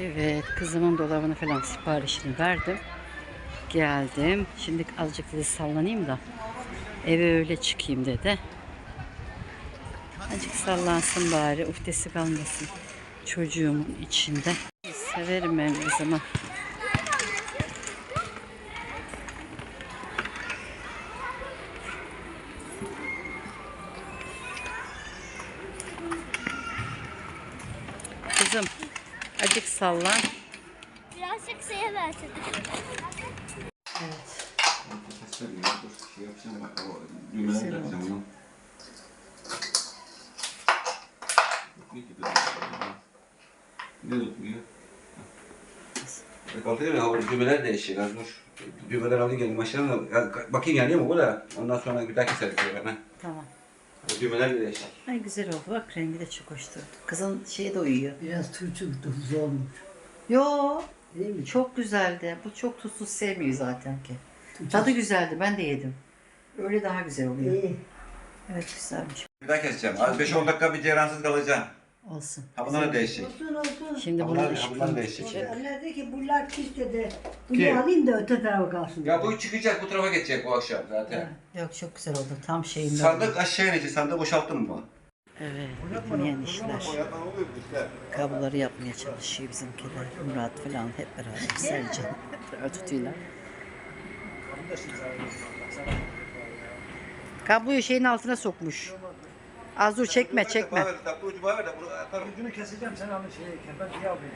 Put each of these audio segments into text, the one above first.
Evet, kızımın dolabını falan siparişini verdim. Geldim. Şimdi azıcık dedi sallanayım da eve öyle çıkayım dedi. Azıcık sallansın bari, uhdesi kalmasın çocuğumun içinde. Severim ben kızımı. Düğmeleri de yapacağım bunu. Tutmuyor ki düğmeleri. Ne tutmuyor? Bak altı ya o düğmeler değişiyor az dur. Düğmeler alayım gelin aşağıdan Ya, bakayım yanıyor mu bu da ondan sonra bir daha keseriz. Tamam. O düğmeler de değişik. Ay güzel oldu. Bak rengi de çok hoş durdu. Kızın şeyi de uyuyor. Biraz turşu tuzlu olmuş. Yo, Değil mi? çok güzeldi. Bu çok tuzsuz sevmiyor zaten ki. Tadı güzeldi. Ben de yedim. Öyle daha güzel oluyor. İyi. Evet güzelmiş. Bir daha keseceğim. Az 5-10 dakika bir ceyransız kalacağım. Olsun. Ha bunlar da değişik. Olsun olsun. Şimdi Ha, bunu bunlar, ha, bunlar değişik. Anne dedi ki bunlar pis dedi. Bunu Kim? alayım da öte tarafa kalsın. Ya bu çıkacak bu tarafa geçecek bu akşam zaten. Yok çok güzel oldu. Tam şeyinde. Sandık aşağı inecek. Sandığı boşalttın mı? Evet. Bitmeyen işler. Kabloları yapmaya çalışıyor bizimkiler. Murat falan hep beraber. Selcan hep beraber tutuyorlar. Kabloyu şeyin altına sokmuş. Az dur çekme çekme. Ucunu keseceğim sen alın şey kefen diye alayım.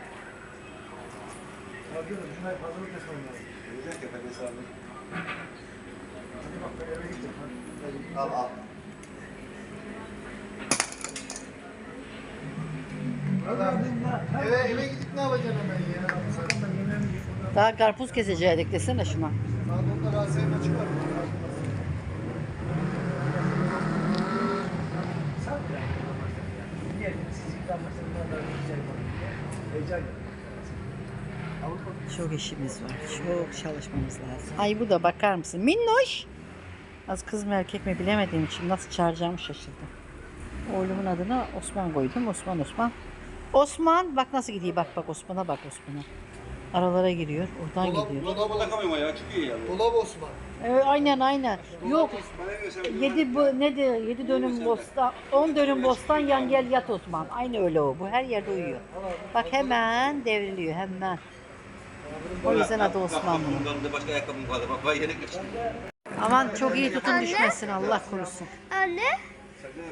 Abi ucuna fazla kes onları. Gelecek ya, ben de sana- Hadi bak ben eve gideceğim. Al al. Eve, eve gidip ne yapacaksın hemen ya? Ben Daha karpuz kesecektik desene şuna. sonra da rahatsızlığa çıkar. Sen de. Niye? Çok işimiz var. Çok çalışmamız lazım. Ay bu da bakar mısın? Minnoş. Az kız mı erkek mi bilemediğim için nasıl çağıracağımı şaşırdım. Oğlumun adına Osman koydum. Osman Osman. Osman bak nasıl gidiyor. Bak bak Osman'a bak Osman'a. Aralara giriyor. Oradan gidiyor. Dolaba takamıyorum ya çıkıyor ya. Dolap Osman. Evet, aynen aynen. Yok. Bana Yedi bu ne de yedi dönüm bostan, on dönüm bostan yan gel yat Osman. Aynı öyle o. Bu her yerde uyuyor. Bak hemen devriliyor hemen. O yüzden adı Osman bunun. Bundan da başka ayakkabım kaldı. Bak vay yere geçti. Aman çok iyi tutun düşmesin Allah korusun. Anne,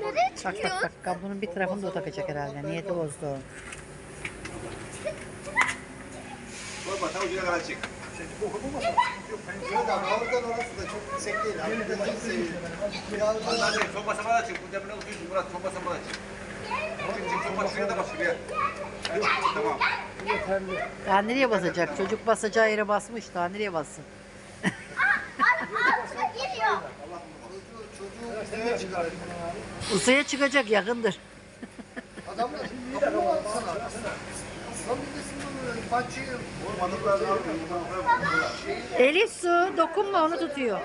nereye Bak çıkıyor? bak bak kablonun bir tarafını da o takacak herhalde. Niyeti bozdu o. Bak tam ucuna kadar çık. Yok abi oradan orası da çok yüksek değil. Abi ben çok seviyorum. Ya Hadi son basamağa da çık. Bu demine oturuyorsun Murat. Son basamağa da çık. Çık çık son basamağa da bas şuraya. Evet, Tamam. yeterli. Daha nereye basacak? Çocuk basacağı yere basmış. Daha nereye bassın? Çocuğu. Uzaya çıkacak yakındır. Adamlar Elif su dokunma onu tutuyor.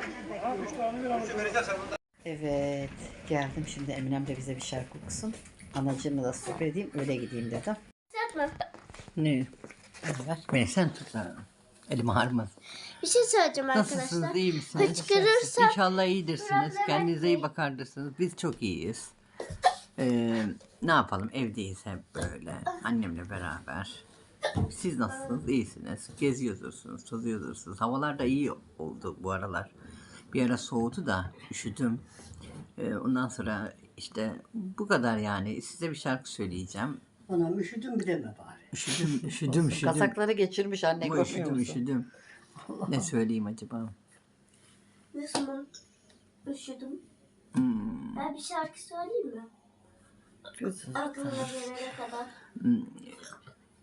Evet geldim şimdi Eminem de bize bir şarkı okusun. Anacığımı da sohbet edeyim öyle gideyim dedim. Ne? Ver. Beni sen tut lan. Elim ağrımaz. Bir şey söyleyeceğim Nasılsınız? arkadaşlar. iyi misiniz? Hıçkırırsam İnşallah iyidirsiniz. Kendinize iyi bakardırsınız. Biz çok iyiyiz. Ee, ne yapalım? Evdeyiz hep böyle. Annemle beraber. Siz nasılsınız? İyisiniz. Geziyorsunuz, tozuyorsunuz. Havalar da iyi oldu bu aralar. Bir ara soğudu da üşüdüm. Ee, ondan sonra işte bu kadar yani. Size bir şarkı söyleyeceğim. Anam üşüdüm bir deme bari. Üşüdüm, üşüdüm, üşüdüm. Kasakları geçirmiş anne görmüyor üşüdüm, musun? üşüdüm. Ne söyleyeyim acaba? Müslüman üşüdüm. Hmm. Ben bir şarkı söyleyeyim mi? Aklına gelene kadar.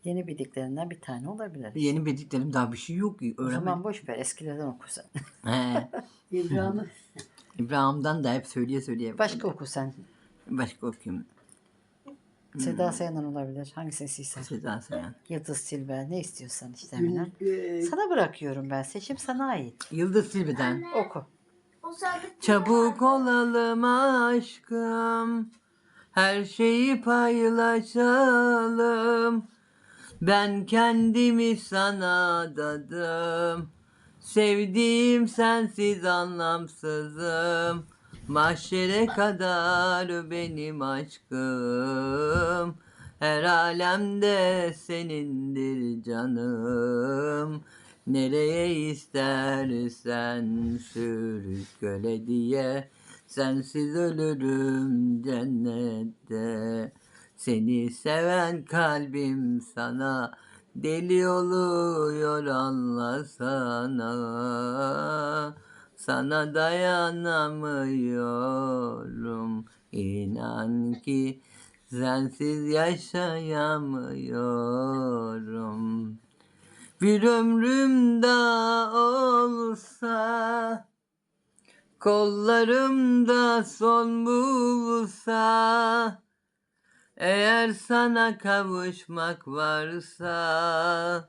Yeni bildiklerinden bir tane olabilir. Yeni bildiklerim daha bir şey yok. O Öğrenmedim. zaman boş ver eskilerden oku sen. He. İbrahim'i İbrahim'den da hep söyleye söyleye. Başka oku sen. Başka okuyayım. Seda Sayan'dan olabilir. Hangisini istersen. Seda Sayan. Yıldız Tilbe ne istiyorsan işte Eminem. e, Sana bırakıyorum ben. Seçim sana ait. Yıldız Tilbe'den. Oku. O sadık Çabuk olalım aşkım. Her şeyi paylaşalım. Ben kendimi sana adadım. Sevdiğim sensiz anlamsızım. Mahşere kadar benim aşkım. Her alemde senindir canım. Nereye istersen sürükle diye. Sensiz ölürüm cennette. Seni seven kalbim sana deli oluyor anlasana. Sana dayanamıyorum. İnan ki sensiz yaşayamıyorum. Bir ömrüm daha olsa Kollarımda son bulsa Eğer sana kavuşmak varsa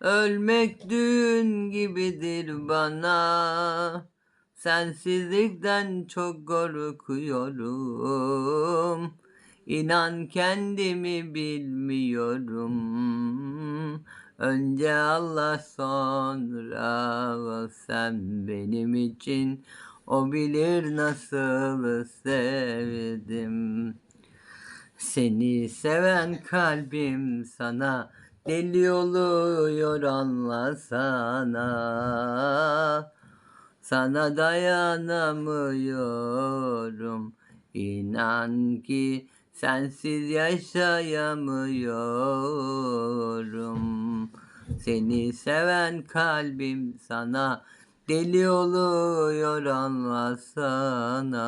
Ölmek dün gibidir bana. Sensizlikten çok korkuyorum. İnan kendimi bilmiyorum. Önce Allah sonra sen benim için. O bilir nasıl sevdim Seni seven kalbim sana Deli oluyor anlasana. Sana dayanamıyorum İnan ki sensiz yaşayamıyorum. Seni seven kalbim sana Deli oluyor anlasana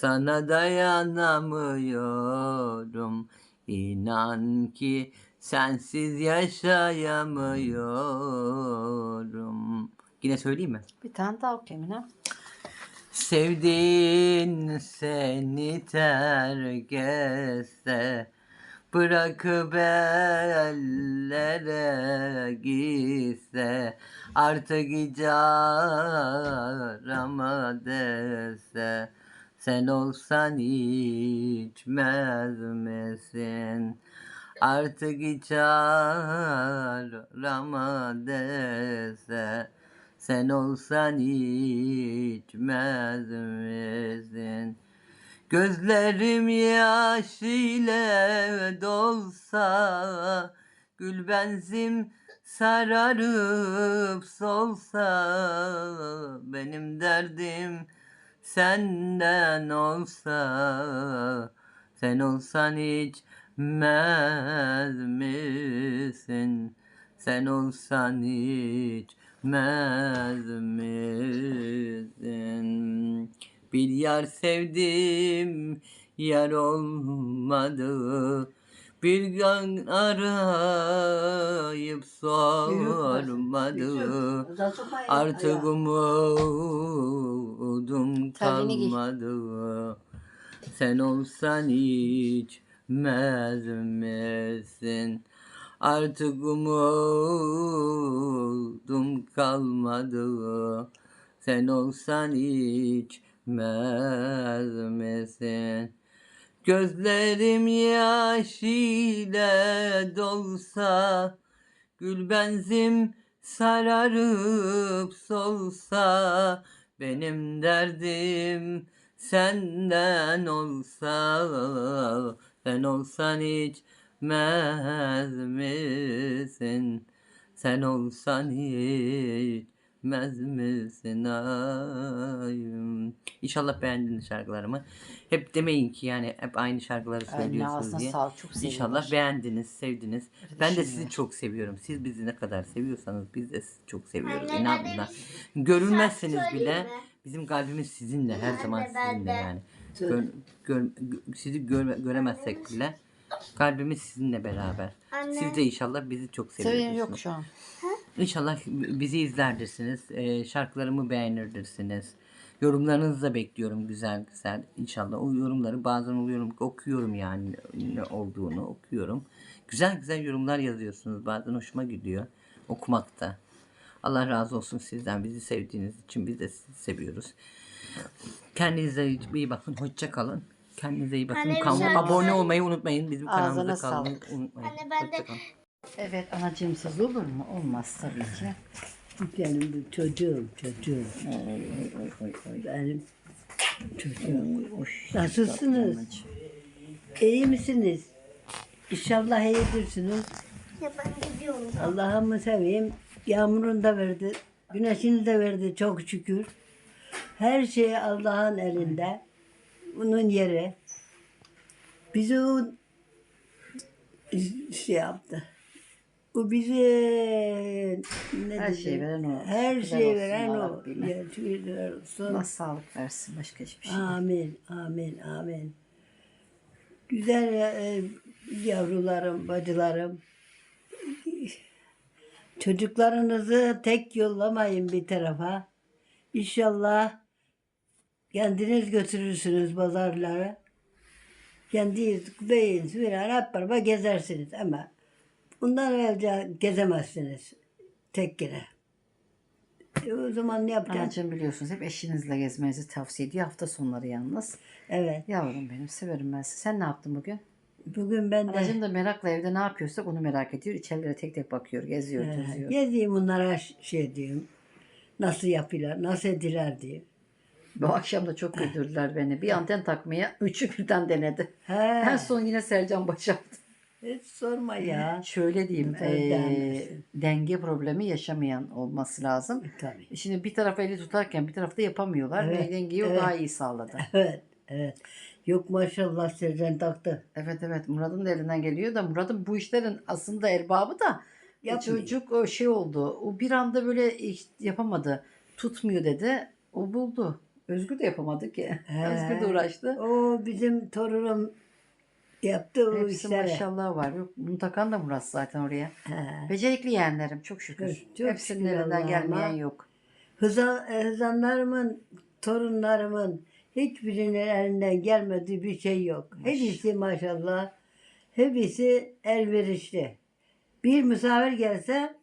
Sana dayanamıyorum İnan ki sensiz yaşayamıyorum Yine söyleyeyim mi? Bir tane daha okuyayım. Sevdiğin seni terk etse Bırakıp ellere gitse Artık hiç arama dese Sen olsan içmez misin? Artık hiç arama dese sen olsan içmez misin? Gözlerim yaş ile dolsa Gül benzim sararıp solsa Benim derdim senden olsa Sen olsan içmez misin? Sen olsan içmez misin? Bir yar sevdim, yar olmadı. Bir gün arayıp sormadı. Artık umudum kalmadı. Sen olsan içmez misin? Artık umudum kalmadı. Sen olsan içmez misin? Gözlerim yaş ile dolsa Gül benzim sararıp solsa Benim derdim senden olsa Sen olsan içmez misin? Sen olsan içmez misin? Ay. İnşallah beğendiniz şarkılarımı. Hep demeyin ki yani hep aynı şarkıları söylüyorsunuz ağzına diye. sağlık. Çok. İnşallah beğendiniz, sevdiniz. Ben de sizi çok seviyorum. Siz bizi ne kadar seviyorsanız biz de sizi çok seviyoruz. Anne, ben de buna. bir Görünmezseniz şarkı bile söyleyeyim mi? bizim kalbimiz sizinle her Anne, zaman ben sizinle de. yani. Gör, gör- gö- sizi görme- göremezsek bile kalbimiz sizinle beraber. Anne. Siz de inşallah bizi çok Seviyen seviyorsunuz. yok şu an. İnşallah bizi izlerdirsiniz. Ee, şarkılarımı beğenirdirsiniz. Yorumlarınızı da bekliyorum güzel güzel. İnşallah o yorumları bazen oluyorum okuyorum yani ne olduğunu okuyorum. Güzel güzel yorumlar yazıyorsunuz. Bazen hoşuma gidiyor okumakta. Allah razı olsun sizden bizi sevdiğiniz için biz de sizi seviyoruz. Kendinize iyi bakın. Hoşça kalın. Kendinize iyi bakın. Anne, bir Kan- şarkı abone olmayı unutmayın. Bizim Ağzına kanalımızda sağlık. kalmayı unutmayın. Anne, ben de-. Evet anacığımsız olur mu? Olmaz tabii ki. Benim bu çocuğum, çocuğum. Oy, oy, oy, oy, oy. Benim çocuğum. Oy, oy. Nasılsınız? İyi misiniz? İnşallah iyidirsiniz. Ya ben gidiyorum. Allah'ımı seveyim. Yağmurunu da verdi. Güneşini de verdi çok şükür. Her şey Allah'ın elinde. Bunun yeri. Bizi o şey yaptı. O bizi ne Her şeyi veren o. Her şeyi veren o. Şükürler olsun. Allah sağlık versin. Başka hiçbir şey. değil. Amin, amin, amin. Güzel e, yavrularım, bacılarım. Çocuklarınızı tek yollamayın bir tarafa. İnşallah kendiniz götürürsünüz pazarlara. Kendi süren hep beraber gezersiniz ama bundan evvelce gezemezsiniz tek yere. E, o zaman ne yapacaksın? Anacığım biliyorsunuz hep eşinizle gezmenizi tavsiye ediyor. Hafta sonları yalnız. Evet. Yavrum benim severim ben sizi. Sen ne yaptın bugün? Bugün ben de Anacığım da merakla evde ne yapıyorsak onu merak ediyor. İçerilere tek tek bakıyor, geziyor, He, geziyor. Gezeyim bunlara şey diyeyim. Nasıl yapıyorlar, nasıl ediler diye. Bu akşam da çok güldürdüler beni. Bir anten takmaya üçü birden denedi. He, En son yine Sercan başardı. Hiç sorma ya. Şöyle diyeyim, denmesin. denge problemi yaşamayan olması lazım. Tabii. Şimdi bir taraf eli tutarken bir tarafta yapamıyorlar. Evet, ve dengeyi o evet. daha iyi sağladı. Evet, evet. Yok maşallah Sercan taktı. Evet evet Murat'ın da elinden geliyor da Murat'ın bu işlerin aslında erbabı da e, Yapmıyor. çocuk o şey oldu. O bir anda böyle iş- yapamadı. Tutmuyor dedi. O buldu. Özgür de yapamadı ki. He. Özgür de uğraştı. O bizim torunum yaptı o Hepsi işleri. maşallah var. Yok, bunu takan da Murat zaten oraya. He. Becerikli yeğenlerim çok şükür. Evet, çok Hepsinin şükür elinden Allah'ıma. gelmeyen yok. Hızan, e, hızanlarımın, torunlarımın hiçbirinin elinden gelmediği bir şey yok. Hepsi maşallah, hepsi elverişli. Bir misafir gelse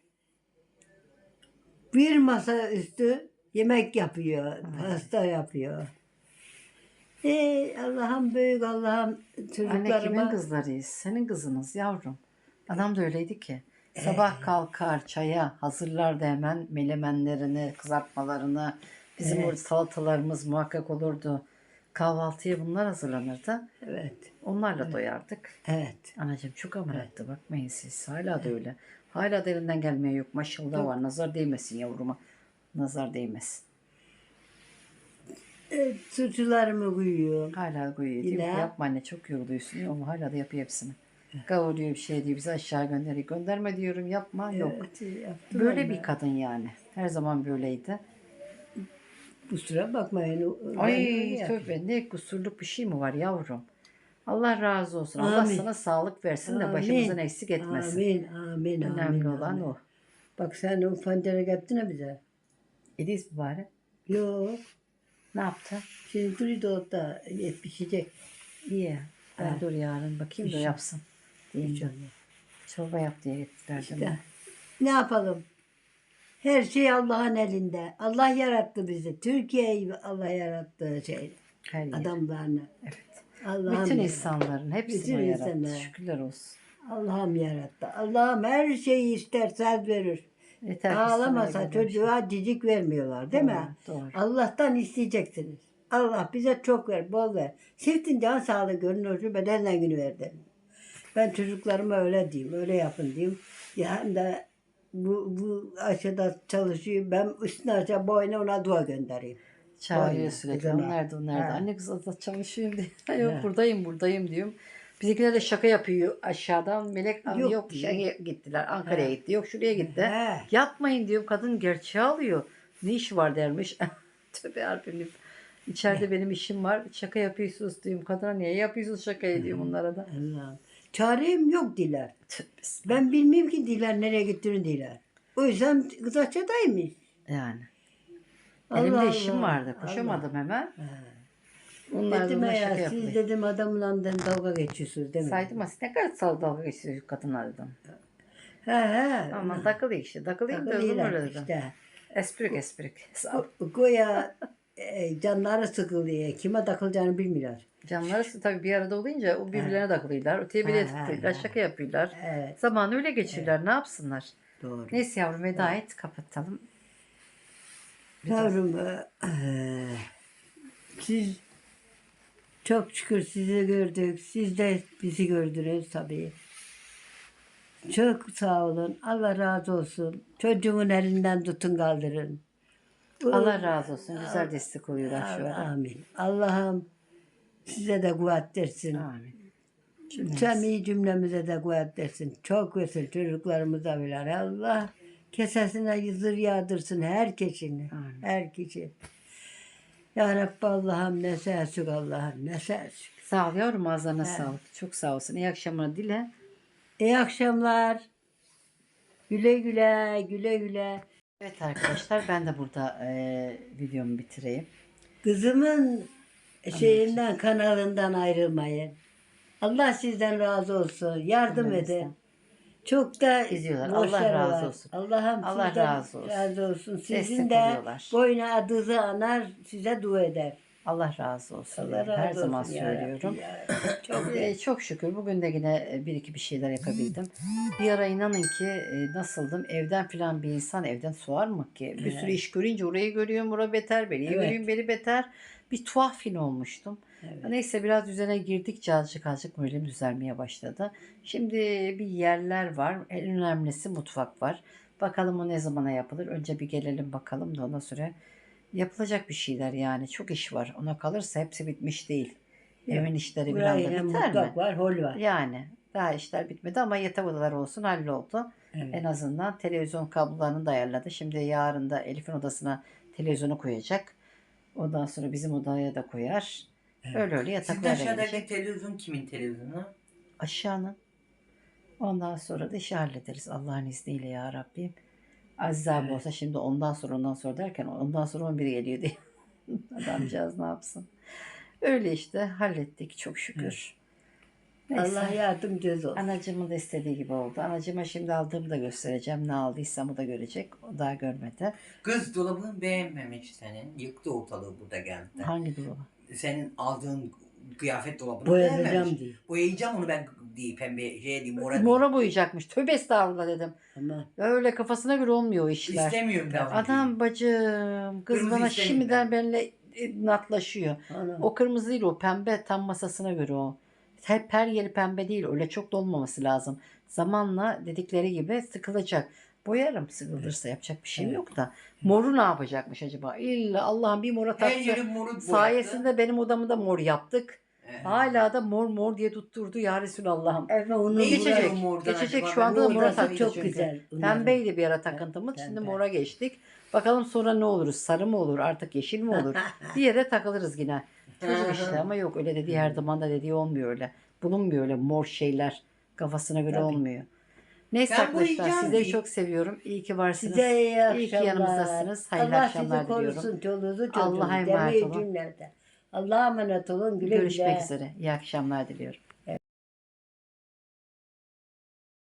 bir masa üstü yemek yapıyor, pasta yapıyor. Ey Allah'ım büyük Allah'ım Anne kimin çocuklarıma kızlarıyız? Senin kızınız yavrum. Adam da öyleydi ki. Sabah kalkar çaya hazırlardı hemen melemenlerini, kızartmalarını. Bizim Evet. salatalarımız muhakkak olurdu. Kahvaltıya bunlar hazırlanırdı. evet Onlarla doyardık. evet Anacığım çok ameliyattı bakmayın siz. Hala da öyle. Hala da elinden gelmeye yok. Maşallah var. Nazar değmesin yavruma. Nazar değmesin. E, suçlarımı koyuyor. Hala koyuyor. Diyor ki, Yine. yapma anne çok yoruluyorsun diyor ama hala da yapıyor hepsini. Kavuruyor bir şey diyor bizi aşağı gönderiyor. Gönderme diyorum yapma yok. Evet, yaptım Böyle ama bir kadın yani. Her zaman böyleydi. Kusura bakmayın. ben öyle Ay tövbe ne kusurluk bir şey mi var yavrum? Allah razı olsun. Allah Amin. sana sağlık versin de Amin. başımızdan eksik etmesin. Amin, amin, Önemli amin, olan amin. o. Bak sen o pancara getirdin bize. Ediz mübarek. Yok. Ne yaptı? Şimdi duruyor dolapta et pişecek. İyi. Ben Ha. dur yarın bakayım da İnşallah. yapsın. Diyeyim de. Çorba yap diye gittiler değil mi? Ne yapalım? Her şey Allah'ın elinde. Allah yarattı bizi. Türkiye'yi Allah yarattı şey. Her yer. Adamlarını. Evet. Allah'ım Bütün yarattı. insanların hepsini Bütün o yarattı. insanlar. Şükürler olsun. Allah'ım yarattı. Allah'ım her şeyi ister söz verir. Yeter ki Ağlamasa sana göre bir şey. çocuğa cicik vermiyorlar değil mi? Doğru, doğru. Allah'tan isteyeceksiniz. Allah bize çok ver, bol ver. Siftin can sağlığı görünür, bedenle günü verdi. Ben çocuklarıma öyle diyeyim, öyle yapın diyeyim. Ya hem de bu, bu aşağıda çalışıyor. Ben üstüne aşağı boyuna ona dua göndereyim. Çağırıyor Aynen, sürekli. kızıma. O nerede o nerede? Ha. Anne kız da çalışıyorum diye. Yok buradayım buradayım diyorum. Bizimkiler de şaka yapıyor aşağıdan. Melek yok, Yok yok diyor. şeye gittiler. Ankara'ya gitti. Yok şuraya gitti. He. Yapmayın diyorum. Kadın gerçeği alıyor. Ne işi var dermiş. Tövbe yarabbim. İçeride benim işim var. Şaka yapıyorsunuz diyorum. Kadına niye yapıyorsunuz şakayı diyorum bunlara da. Allah'ım. Çarem yok diler. Ben bilmiyorum ki diler nereye gittiğini diler. O yüzden kız aşağıdaymış. Yani. Allah Elimde işim Allah, vardı. Koşamadım hemen. He. Onlar da Dedim şaka ya siz yapıyor. dedim adamla den dalga geçiyorsunuz değil mi? Saydım aslında ne kadar sal dalga geçiyor kadınlar dedim. He he. Aman takılıyor işte. Takılıyor da öyle Takılıyorlar dedim. işte. Esprik esprik. Go- Goya e, canları sıkılıyor. Kime takılacağını bilmiyorlar. Canları tabii bir arada olunca o birbirlerine takılıyorlar. Öteye bile Ha, ha, ha. Şaka yapıyorlar. Evet. Zamanı öyle geçirirler. Ne yapsınlar? Doğru. Neyse yavrum veda et. Kapatalım. Yavrum e, siz çok şükür sizi gördük. Siz de bizi gördünüz tabii. Çok sağ olun. Allah razı olsun. Çocuğun elinden tutun kaldırın. Allah razı olsun. Güzel destek oluyorlar şu an. Amin. Allah'ım size de kuvvet versin. Amin. Cemi cümlemize de kuvvet versin. Çok versin çocuklarımıza bile. Allah kesesine yüzür yağdırsın herkesini. Amin. Her kişi. Ya Rabbi Allah'ım ne sensik Allah'ım ne sensik. Sağ ol yavrum ağzına sağlık. Çok sağ olsun. İyi akşamlar dile. İyi akşamlar. Güle güle, güle güle. Evet arkadaşlar ben de burada eee, videomu bitireyim. Kızımın şeyinden, kanalından ayrılmayın. Allah sizden razı olsun. Yardım edin. Çok da İzliyorlar. Allah razı var. olsun. Allah'ım Allah sizden razı olsun. razı olsun. Sizin Destek de oluyorlar. boyuna adınızı anar, size dua eder. Allah razı olsun. Allah yani. razı Her olsun zaman ya söylüyorum. Ya. Çok Ee, çok şükür bugün de yine e, bir iki bir şeyler yapabildim. Bir ara inanın ki e, nasıldım evden filan bir insan evden soğar mı ki? Bir sürü iş görünce orayı görüyorum oraya beter, beni Evet. görüyorum beni beter. Bir tuhaf fin olmuştum. Evet. Neyse biraz düzene girdikçe azıcık azıcık moralim düzelmeye başladı. Şimdi bir yerler var. En önemlisi mutfak var. Bakalım o ne zamana yapılır. Önce bir gelelim bakalım da ondan sonra yapılacak bir şeyler yani. Çok iş var. Ona kalırsa hepsi bitmiş değil. Evin işleri bir anda Buraya biter mi? mutfak var, hol var. Yani daha işler bitmedi ama yatak odaları olsun halloldu. Evet. En azından televizyon kablolarını da ayarladı. Şimdi yarın da Elif'in odasına televizyonu koyacak. Ondan sonra bizim odaya da koyar. Öyle öyle Sizin yataklara aşağıdaki televizyon kimin televizyonu? Aşağının. Ondan sonra da işi hallederiz Allah'ın izniyle ya Rabbim. Aziz abi olsa şimdi ondan sonra ondan sonra derken ondan sonra 11 geliyor diye. Adamcağız ne yapsın. Öyle işte hallettik çok şükür. Neyse. Allah yardımcınız olsun. Anacığımın da istediği gibi oldu. Anacığıma şimdi aldığımı da göstereceğim. Ne aldıysam o da görecek. O daha görmedi. Kız dolabını beğenmemiş senin. Yıktı ortalığı burada geldi. Hangi dolabı? Senin aldığın kıyafet dolabını Boyatacağım beğenmemiş. diye. Boyayacağım onu ben diye pembe şey diyeyim mora diyeyim. Mora boyayacakmış. Tövbe estağfurullah dedim. Ama Öyle kafasına göre olmuyor o işler. İstemiyorum ben. onu. Adam bacım kız Kırmızı bana istemiyorum şimdiden ben. benimle e, natlaşıyor. ana. O kırmızı değil o pembe tam masasına göre o. Hep her yeri pembe değil öyle çok da olmaması lazım. Zamanla dedikleri gibi sıkılacak. Boyarım sıkılırsa yapacak bir şey Evet. yok da. Moru ne yapacakmış acaba? İlla Allah'ın bir mora Her taktı. yeri moru boyattı. Sayesinde benim odamı da mor yaptık. Ee, Hala da mor mor diye tutturdu ya Resulallah'ım. Evet, onu Ne Geçecek. Geçecek acaba? şu anda da mora taktı çok çünkü. güzel. Pembeydi bir ara takıntımız. Evet, Şimdi pembe. mora geçtik. Bakalım sonra ne oluruz? Sarı mı olur? Artık yeşil mi olur? bir yere takılırız yine. Çocuk işte ama yok öyle dediği her zaman da dediği olmuyor öyle. Bulunmuyor öyle mor şeyler. Kafasına göre Tabii. olmuyor. Neyse Ben arkadaşlar boyayacağım sizleri çok seviyorum. İyi ki varsınız. Size iyi akşamlar. İyi ki yanımızdasınız. Hayırlı Allah akşamlar sizi diliyorum. korusun, çoluğunuzu çocuğunuzu. Allah'a emanet olun. Allah'a emanet olun. Güle Görüşmek güle. üzere. İyi akşamlar diliyorum.